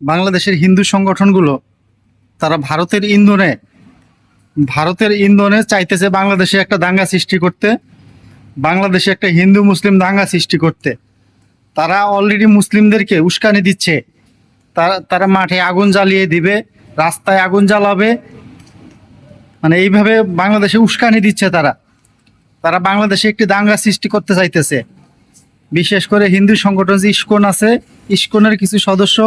বাংলাদেশের হিন্দু সংগঠনগুলো, তারা ভারতের ইন্ধনে ভারতের ইন্ধনে চাইতেছে বাংলাদেশে একটা দাঙ্গা সৃষ্টি করতে, বাংলাদেশে একটা হিন্দু মুসলিম দাঙ্গা সৃষ্টি করতে। তারা অলরেডি মুসলিমদেরকে উস্কানি দিচ্ছে। তারা তারা মাঠে আগুন জ্বালিয়ে দিবে, রাস্তায় আগুন জ্বালাবে। মানে এইভাবে বাংলাদেশে উস্কানি দিচ্ছে তারা। তারা বাংলাদেশে একটি দাঙ্গা সৃষ্টি করতে চাইতেছে। বিশেষ করে হিন্দু সংগঠন যে ইস্কন আছে। ইস্কনের কিছু সদস্য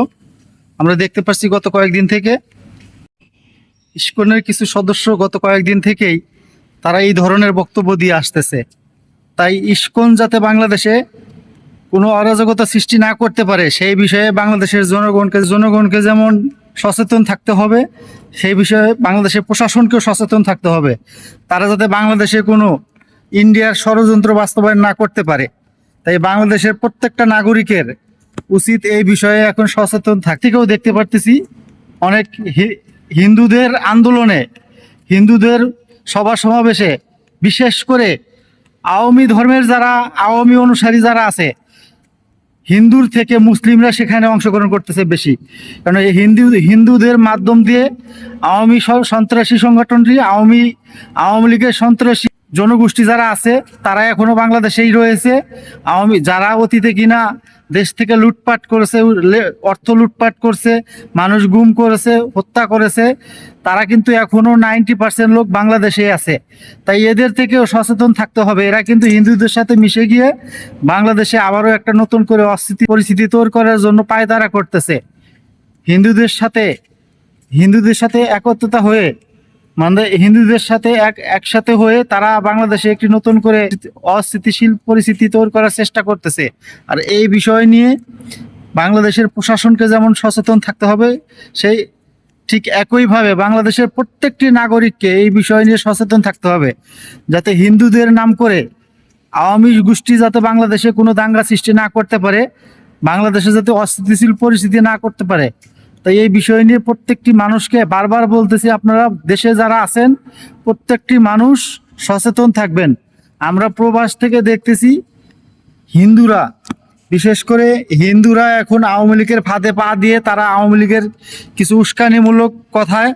আমরা দেখতে পাচ্ছি গত কয়েকদিন থেকে ইস্কনের কিছু সদস্য গত কয়েকদিন থেকেই তারা এই ধরনের বক্তব্য দিয়ে আসতেছে। তাই ইস্কন যাতে বাংলাদেশে কোনো অরাজকতা সৃষ্টি না করতে পারে, সেই বিষয়ে বাংলাদেশের জনগণকে জনগণকে যেমন সচেতন থাকতে হবে, সেই বিষয়ে বাংলাদেশের প্রশাসনকেও সচেতন থাকতে হবে। তারা যাতে বাংলাদেশে কোনো ইন্ডিয়ার ষড়যন্ত্র বাস্তবায়ন না করতে পারে। তাই বাংলাদেশের প্রত্যেকটা নাগরিকের উচিত এই বিষয়ে এখন সচেতন থাকতেও দেখতে পারতেছি অনেক হিন্দুদের আন্দোলনে, হিন্দুদের সভা সমাবেশে, বিশেষ করে আওয়ামী ধর্মের যারা, আওয়ামী অনুসারী যারা আছে, হিন্দুর থেকে মুসলিমরা সেখানে অংশগ্রহণ করতেছে বেশি। কারণ এই হিন্দু, হিন্দুদের মাধ্যম দিয়ে আওয়ামী সন্ত্রাসী সংগঠনটি, আওয়ামী আওয়ামী লীগের সন্ত্রাসী জনগোষ্ঠী যারা আছে, তারা এখনও বাংলাদেশেই রয়েছে। আওয়ামী, যারা অতীতে কিনা দেশ থেকে লুটপাট করেছে অর্থ লুটপাট করছে, মানুষ গুম করেছে, হত্যা করেছে, তারা কিন্তু এখনও নাইনটি পার্সেন্ট লোক বাংলাদেশে আছে। তাই এদের থেকেও সচেতন থাকতে হবে। এরা কিন্তু হিন্দুদের সাথে মিশে গিয়ে বাংলাদেশে আবারও একটা নতুন করে অস্থিতি পরিস্থিতি তৈরি করার জন্য পায়তারা করতেছে। হিন্দুদের সাথে হিন্দুদের সাথে একত্রতা হয়ে মানে হিন্দুদের সাথে এক, একসাথে হয়ে তারা বাংলাদেশে একটি নতুন করে অস্থিতিশীল পরিস্থিতি তৈরি করার চেষ্টা করতেছে। আর এই বিষয় নিয়ে বাংলাদেশের প্রশাসনকে যেমন সচেতন থাকতে হবে, সেই ঠিক একইভাবে বাংলাদেশের প্রত্যেকটি নাগরিককে এই বিষয় নিয়ে সচেতন থাকতে হবে, যাতে হিন্দুদের নাম করে আওয়ামী গোষ্ঠী যাতে বাংলাদেশে কোনো দাঙ্গা সৃষ্টি না করতে পারে, বাংলাদেশে যাতে অস্থিতিশীল পরিস্থিতি না করতে পারে। তাই এই বিষয় নিয়ে প্রত্যেকটি মানুষকে বারবার বলতেছি, আপনারা দেশে যারা আছেন, প্রত্যেকটি মানুষ সচেতন থাকবেন। আমরা প্রবাস থেকে দেখতেছি, হিন্দুরা, বিশেষ করে হিন্দুরা এখন আওয়ামী লীগের ফাঁদে পা দিয়ে তারা আওয়ামী লীগের কিছু উস্কানিমূলক কথায়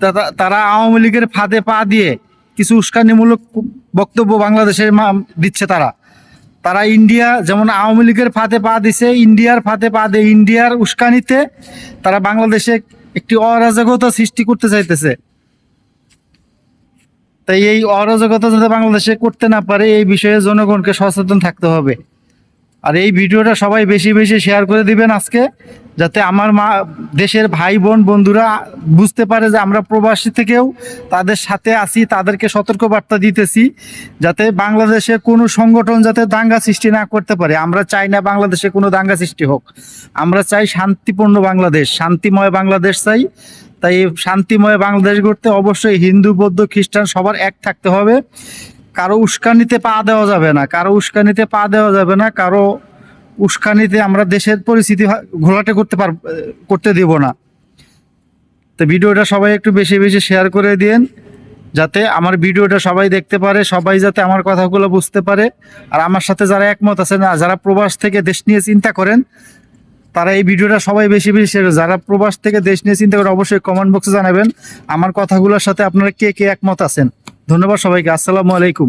তারা- আওয়ামী লীগের ফাঁদে পা দিয়ে কিছু উস্কানিমূলক বক্তব্য বাংলাদেশের দিচ্ছে তারা। তারা ইন্ডিয়া, যেমন আওয়ামী লীগের ফাঁদে পা দিছে, ইন্ডিয়ার ফাঁদে পা দিয়ে ইন্ডিয়ার উস্কানিতে তারা বাংলাদেশে একটি অরাজকতা সৃষ্টি করতে চাইতেছে। তাই এই অরাজকতা যাতে বাংলাদেশে করতে না পারে, এই বিষয়ে জনগণকে সচেতন থাকতে হবে। আর এই ভিডিওটা সবাই বেশি বেশি শেয়ার করে দিবেন আজকে। যাতে আমার মা, দেশের ভাই, বোন, বন্ধুরা বুঝতে পারে যে আমরা প্রবাসী থেকেও তাদের সাথে আছি, তাদেরকে সতর্ক বার্তা দিতেছি, যাতে বাংলাদেশে কোনো সংগঠন যাতে দাঙ্গা সৃষ্টি না করতে পারে। আমরা চাই না বাংলাদেশে কোনো দাঙ্গা সৃষ্টি হোক। আমরা চাই শান্তিপূর্ণ বাংলাদেশ, শান্তিময় বাংলাদেশ চাই। তাই শান্তিময় বাংলাদেশ গড়তে অবশ্যই হিন্দু, বৌদ্ধ, খ্রিস্টান সবার এক থাকতে হবে। কারও উস্কানিতে পা দেওয়া যাবে না, কারও উস্কানিতে পা দেওয়া যাবে না, কারও উস্কানিতে আমরা দেশের পরিস্থিতি ঘোলাটে করতে পার করতে দেব না। তো ভিডিওটা সবাই একটু বেশি বেশি শেয়ার করে দিন যাতে আমার ভিডিওটা সবাই দেখতে পারে, সবাই যাতে আমার কথাগুলো বুঝতে পারে। আর আমার সাথে যারা একমত আছেন যারা প্রবাস থেকে দেশ নিয়ে চিন্তা করেন, তারা এই ভিডিওটা সবাই বেশি বেশি করুন। যারা প্রবাস থেকে দেশ নিয়ে চিন্তা করেন, অবশ্যই কমেন্ট বক্সে জানাবেন। আমার কথাগুলোর সাথে আপনারা কে কে একমত আছেন? ধন্যবাদ সবাইকে। আসসালামু আলাইকুম।